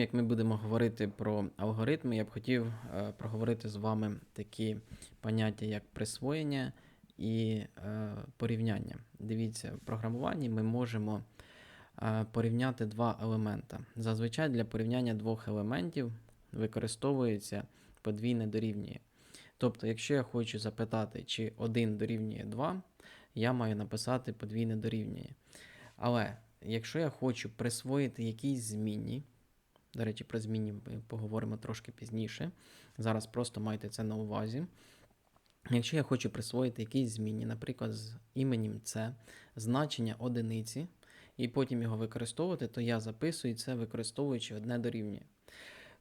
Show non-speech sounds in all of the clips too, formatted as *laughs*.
Як ми будемо говорити про алгоритми, я б хотів е, проговорити з вами такі поняття, як присвоєння і е, порівняння. Дивіться, в програмуванні ми можемо е, порівняти два елемента. Зазвичай для порівняння двох елементів використовується подвійне дорівнює. Тобто, якщо я хочу запитати, чи 1 дорівнює 2, я маю написати подвійне дорівнює. Але якщо я хочу присвоїти якійсь змінні, до речі, про змінні ми поговоримо трошки пізніше. Зараз просто майте це на увазі. Якщо я хочу присвоїти якійсь зміні, наприклад, з іменем це значення одиниці, і потім його використовувати, то я записую це, використовуючи одне дорівнює.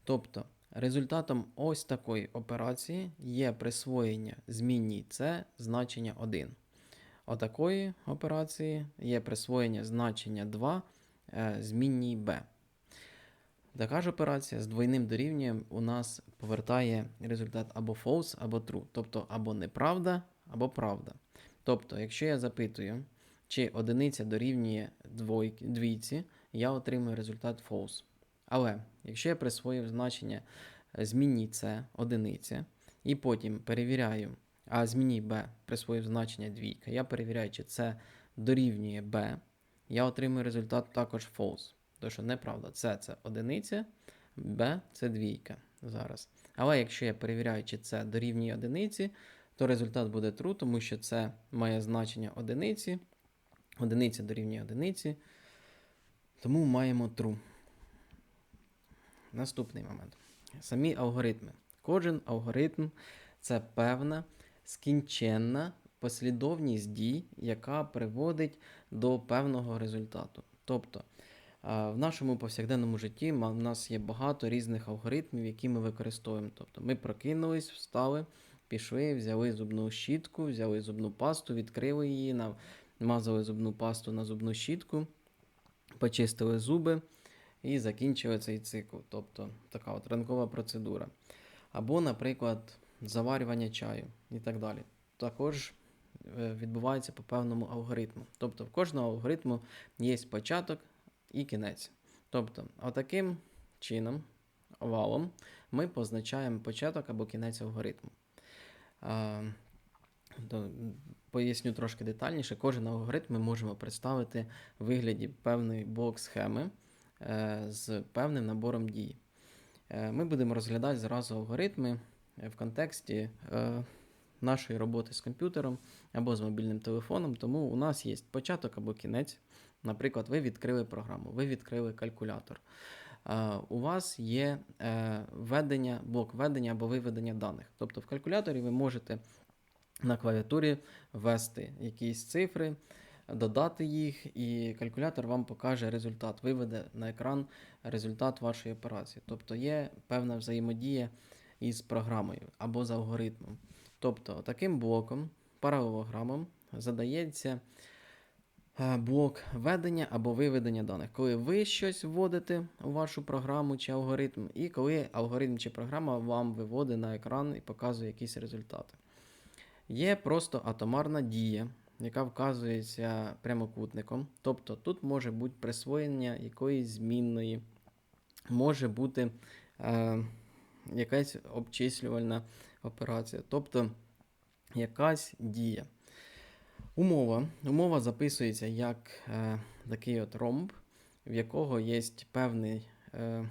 Тобто, результатом ось такої операції є присвоєння змінній це значення 1. Отакої операції є присвоєння значення 2 е, змінній b. Така ж операція з двойним дорівнюєм у нас повертає результат або false, або true, тобто або неправда, або правда. Тобто, якщо я запитую, чи одиниця дорівнює двійці, я отримую результат false. Але якщо я присвоїв значення е, змінній це одиниця, і потім перевіряю, а змінній b присвоїв значення двійка, я перевіряю, чи це дорівнює b, я отримую результат також false. Тому що неправда, це це одиниця, b це двійка зараз. Але якщо я перевіряю, чи це дорівнює одиниці, то результат буде true, тому що це має значення одиниці. Одиниця дорівнює одиниці. Тому маємо true. Наступний момент. Самі алгоритми. Кожен алгоритм це певна скінченна послідовність дій, яка приводить до певного результату. Тобто, в нашому повсякденному житті в нас є багато різних алгоритмів, які ми використовуємо. Тобто ми прокинулись, встали, пішли, взяли зубну щітку, взяли зубну пасту, відкрили її, намазали зубну пасту на зубну щітку, почистили зуби і закінчили цей цикл. Тобто така от ранкова процедура. Або, наприклад, заварювання чаю і так далі. Також е, відбувається по певному алгоритму. Тобто в кожного алгоритму є початок і кінець. Тобто, отаким чином, овалом, ми позначаємо початок або кінець алгоритму. А, то, поясню трошки детальніше. Кожен алгоритм ми можемо представити в вигляді певної блок-схеми е, з певним набором дій. Е, Ми будемо розглядати зразу алгоритми е, в контексті е, нашої роботи з комп'ютером або з мобільним телефоном, тому у нас є початок або кінець. Наприклад, ви відкрили програму, ви відкрили калькулятор. Е, У вас є е, введення, блок введення або виведення даних. Тобто в калькуляторі ви можете на клавіатурі ввести якісь цифри, додати їх, і калькулятор вам покаже результат, виведе на екран результат вашої операції. Тобто є певна взаємодія із програмою або з алгоритмом. Тобто, таким блоком, паралелограмом задається е, блок введення або виведення даних, коли ви щось вводите у вашу програму чи алгоритм, і коли алгоритм чи програма вам виводить на екран і показує якісь результати. Є просто атомарна дія, яка вказується прямокутником. Тобто тут може бути присвоєння якоїсь змінної, може бути е, якась обчислювальна операція, тобто якась дія. Умова. Умова записується як е, такий от ромб, в якого є певний е,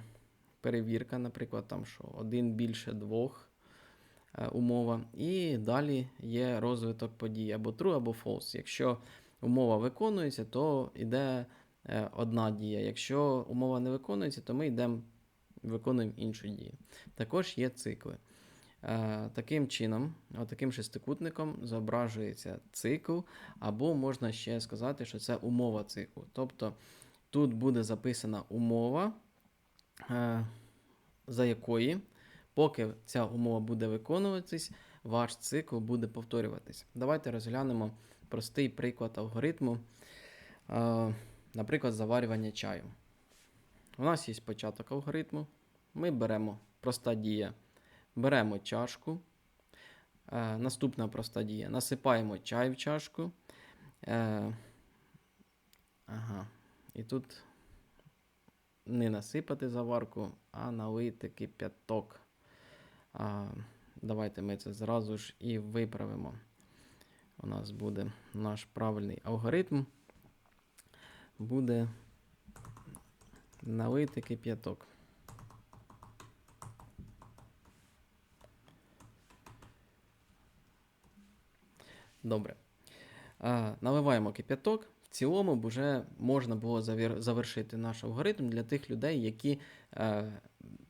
перевірка, наприклад, там, що один більше двох е, умова. І далі є розвиток подій або true, або false. Якщо умова виконується, то йде е, одна дія. Якщо умова не виконується, то ми йдемо виконуємо іншу дію. Також є цикли. Е, Таким чином, таким шестикутником зображується цикл, або можна ще сказати, що це умова циклу. Тобто тут буде записана умова, е, за якої, поки ця умова буде виконуватись, ваш цикл буде повторюватись. Давайте розглянемо простий приклад алгоритму, е, наприклад, заварювання чаю. У нас є початок алгоритму. Ми беремо проста дія. Беремо чашку. Е, наступна проста дія. Насипаємо чай в чашку. Е, ага. І тут не насипати заварку, а налити кип'яток. А, давайте ми це зразу ж і виправимо. У нас буде наш правильний алгоритм. Буде налити кип'яток. Добре. А, наливаємо кип'яток. В цілому вже можна було завершити наш алгоритм для тих людей, які е,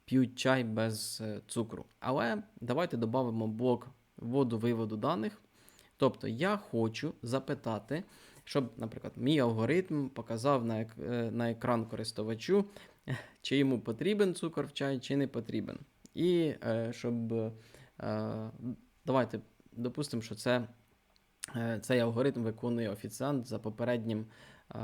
п'ють чай без е, цукру. Але давайте додамо блок вводу-виводу даних. Тобто я хочу запитати, щоб, наприклад, мій алгоритм показав на, ек- е, на екран користувачу, *laughs* чи йому потрібен цукор в чай, чи не потрібен. І е, щоб е, давайте допустимо, що це, цей алгоритм виконує офіціант за попереднім е,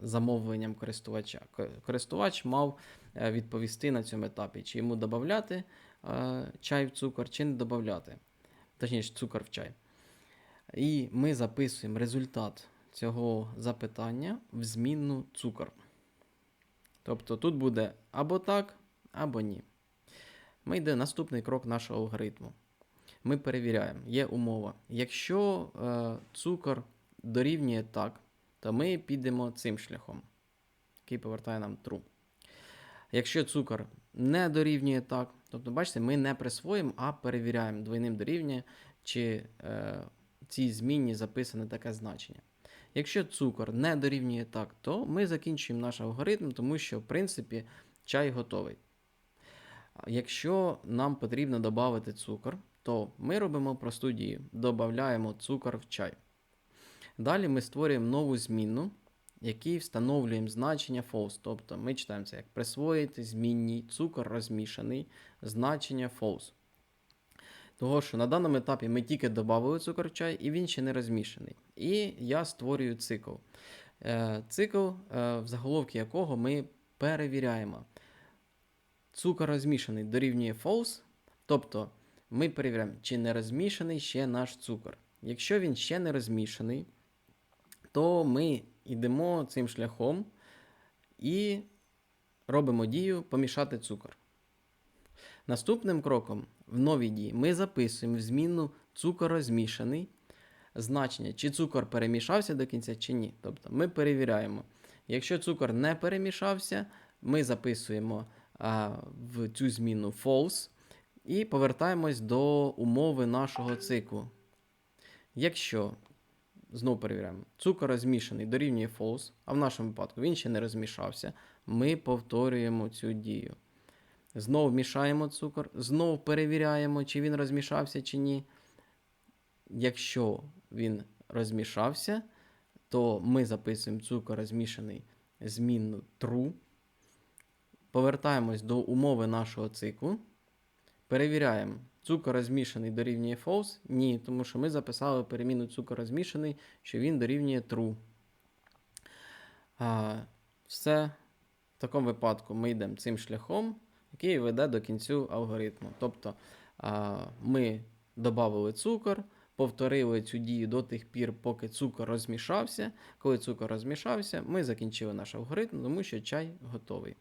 замовленням користувача. Користувач мав е, відповісти на цьому етапі, чи йому додати е, чай в цукор, чи не додати. Точніше, цукор в чай. І ми записуємо результат цього запитання в змінну цукор. Тобто тут буде або так, або ні. Ми йде наступний крок нашого алгоритму. Ми перевіряємо, є умова. Якщо е, цукор дорівнює так, то ми підемо цим шляхом, який повертає нам true. Якщо цукор не дорівнює так, тобто, бачите, ми не присвоїмо, а перевіряємо двойним дорівнює, чи е, цій змінні записане таке значення. Якщо цукор не дорівнює так, то ми закінчуємо наш алгоритм, тому що, в принципі, чай готовий. Якщо нам потрібно додати цукор, то ми робимо просту дію: додаємо цукор в чай. Далі ми створюємо нову змінну, якій встановлюємо значення false. Тобто ми читаємо це як присвоїти змінній цукор розмішаний, значення false. Того, що на даному етапі ми тільки додали цукор в чай, і він ще не розмішаний. І я створюю цикл. Е, Цикл, е, в заголовці якого ми перевіряємо. Цукор розмішаний дорівнює false, тобто ми перевіряємо, чи не розмішаний ще наш цукор. Якщо він ще не розмішаний, то ми йдемо цим шляхом і робимо дію помішати цукор. Наступним кроком в новій дії ми записуємо в змінну цукор розмішаний значення, чи цукор перемішався до кінця, чи ні. Тобто ми перевіряємо. Якщо цукор не перемішався, ми записуємо а, в цю зміну false і повертаємось до умови нашого циклу. Якщо, знову перевіряємо, цукор розмішаний дорівнює false, а в нашому випадку він ще не розмішався, ми повторюємо цю дію. Знову мішаємо цукор, знову перевіряємо, чи він розмішався, чи ні. Якщо він розмішався, то ми записуємо цукор розмішаний змінну true. Повертаємось до умови нашого циклу. Перевіряємо, цукор розмішаний дорівнює false? Ні, тому що ми записали переміну цукор розмішаний, що він дорівнює true. Все. В такому випадку ми йдемо цим шляхом, який веде до кінцю алгоритму. Тобто ми додали цукор, повторили цю дію до тих пір, поки цукор розмішався. Коли цукор розмішався, ми закінчили наш алгоритм, тому що чай готовий.